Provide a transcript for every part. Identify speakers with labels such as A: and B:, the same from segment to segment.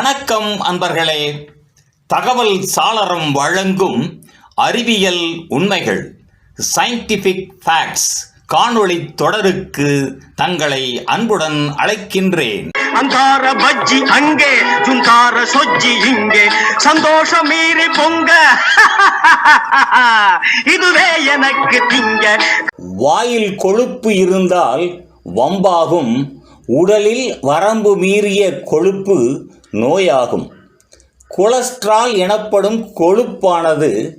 A: வணக்கம் அன்பர்களே. தகவல் சாளரம் வழங்கும் அறிவியல் உண்மைகள் சயின்டிஃபிக் ஃபேக்ட்ஸ் காணொளி தொடருக்கு தங்களை அன்புடன் அழைக்கின்றேன்.
B: அங்கார பஜ்ஜி அங்கே ஜுங்கார சொஜ்ஜி இங்கே. சந்தோஷம் மீறி பொங்க. இதுவே எனக்கு திங்க.
A: வாயில் கொழுப்பு இருந்தால் வம்பாகும் உடலில் வரம்பு மீறிய கொழுப்பு நோயாகும். கொலஸ்ட்ரால் எனப்படும் கொழுப்பானது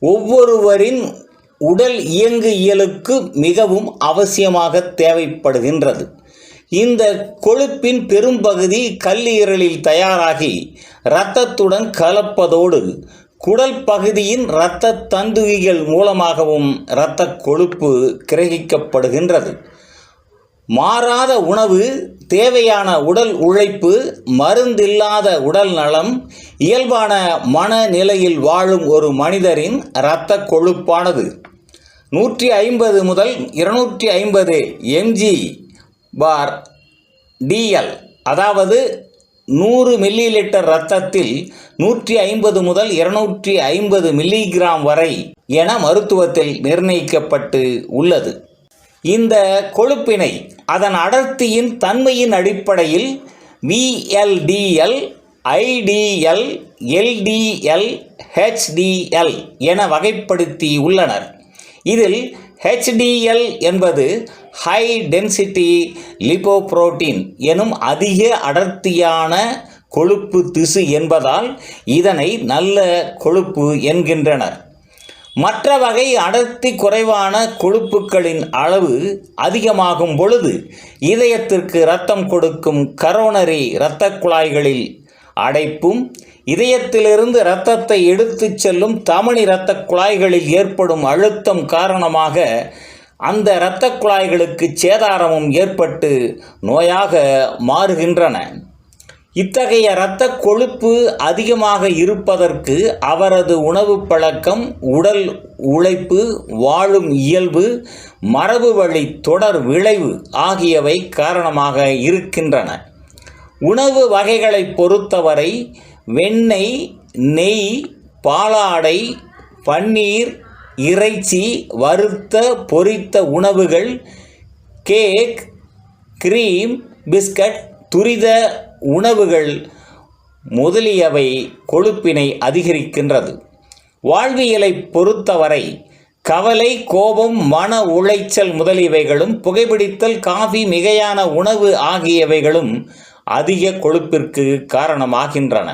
A: ஒவ்வொருவரின் உடல் இயங்கு இயலுக்கு மிகவும் அவசியமாக தேவைப்படுகின்றது. இந்த கொழுப்பின் பெரும்பகுதி கல்லீரலில் தயாராகி இரத்தத்துடன் கலப்பதோடு குடல் பகுதியின் இரத்த தந்துகிகள் மூலமாகவும் இரத்த கொழுப்பு கிரகிக்கப்படுகின்றது. மாறாத உணவு தேவையான உடல் உழைப்பு மருந்தில்லாத உடல் நலம் இயல்பான மனநிலையில் வாழும் ஒரு மனிதரின் இரத்த கொழுப்பானது. நூற்றி ஐம்பது முதல் இருநூற்றி ஐம்பது எம்ஜி பார் டிஎல் அதாவது நூறு மில்லி லிட்டர் இரத்தத்தில் நூற்றி ஐம்பது முதல் இருநூற்றி ஐம்பது மில்லிகிராம் வரை என மருத்துவத்தில் நிர்ணயிக்கப்பட்டு உள்ளது. இந்த கொழுப்பினை அதன் அடர்த்தியின் தன்மையின் அடிப்படையில் விஎல்டிஎல் ஐடிஎல் எல்டிஎல் ஹெச்டிஎல் என வகைப்படுத்தி உள்ளனர். இதில் ஹெச்டிஎல் என்பது ஹை டென்சிட்டி லிபோப்ரோட்டீன் எனும் அதிக அடர்த்தியான கொழுப்பு திசு என்பதால் இதனை நல்ல கொழுப்பு என்கின்றனர். மற்ற வகை அடர்த்தி குறைவான கொழுப்புகளின் அளவு அதிகமாகும் பொழுது இதயத்திற்கு இரத்தம் கொடுக்கும் கரோனரி இரத்த குழாய்களில் அடைப்பும் இதயத்திலிருந்து இரத்தத்தை எடுத்துச் செல்லும் தமனி இரத்த குழாய்களில் ஏற்படும் அழுத்தம் காரணமாக அந்த இரத்த குழாய்களுக்கு சேதாரமும் ஏற்பட்டு நோயாக மாறுகின்றன. இத்தகைய இரத்த கொழுப்பு அதிகமாக இருப்பதற்கு அவரது உணவு பழக்கம் உடல் உழைப்பு வாழும் இயல்பு மரபு வழி தொடர் விளைவு ஆகியவை காரணமாக இருக்கின்றன. உணவு வகைகளை பொறுத்தவரை வெண்ணெய் நெய் பாலாடை பன்னீர் இறைச்சி வறுத்த பொரித்த உணவுகள் கேக் கிரீம் பிஸ்கட் துரித உணவுகள் முதலியவை கொழுப்பினை அதிகரிக்கின்றது. வாழ்வியலை பொறுத்தவரை கவலை கோபம் மன உளைச்சல் முதலியவைகளும் புகைப்பிடித்தல் காஃபி மிகையான உணவு ஆகியவைகளும் அதிக கொழுப்பிற்கு காரணமாகின்றன.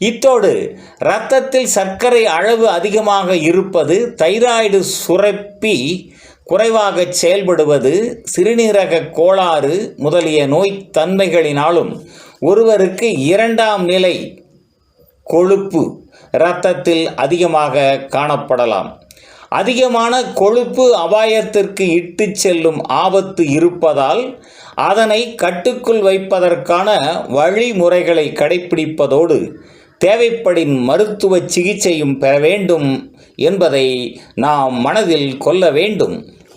A: இத்தோடு இரத்தத்தில் சர்க்கரை அளவு அதிகமாக இருப்பது தைராய்டு சுரப்பி குறைவாக செயல்படுவது சிறுநீரக கோளாறு முதலிய நோய் தன்மைகளினாலும் ஒருவருக்கு இரண்டாம் நிலை கொழுப்பு இரத்தத்தில் அதிகமாக காணப்படலாம். அதிகமான கொழுப்பு அபாயத்திற்கு இட்டுச் செல்லும் ஆபத்து இருப்பதால் அதனை கட்டுக்குள் வைப்பதற்கான வழிமுறைகளை கடைப்பிடிப்பதோடு தேவைப்படின் மருத்துவ சிகிச்சையும் பெற வேண்டும் என்பதை நாம் மனதில் கொள்ள வேண்டும்.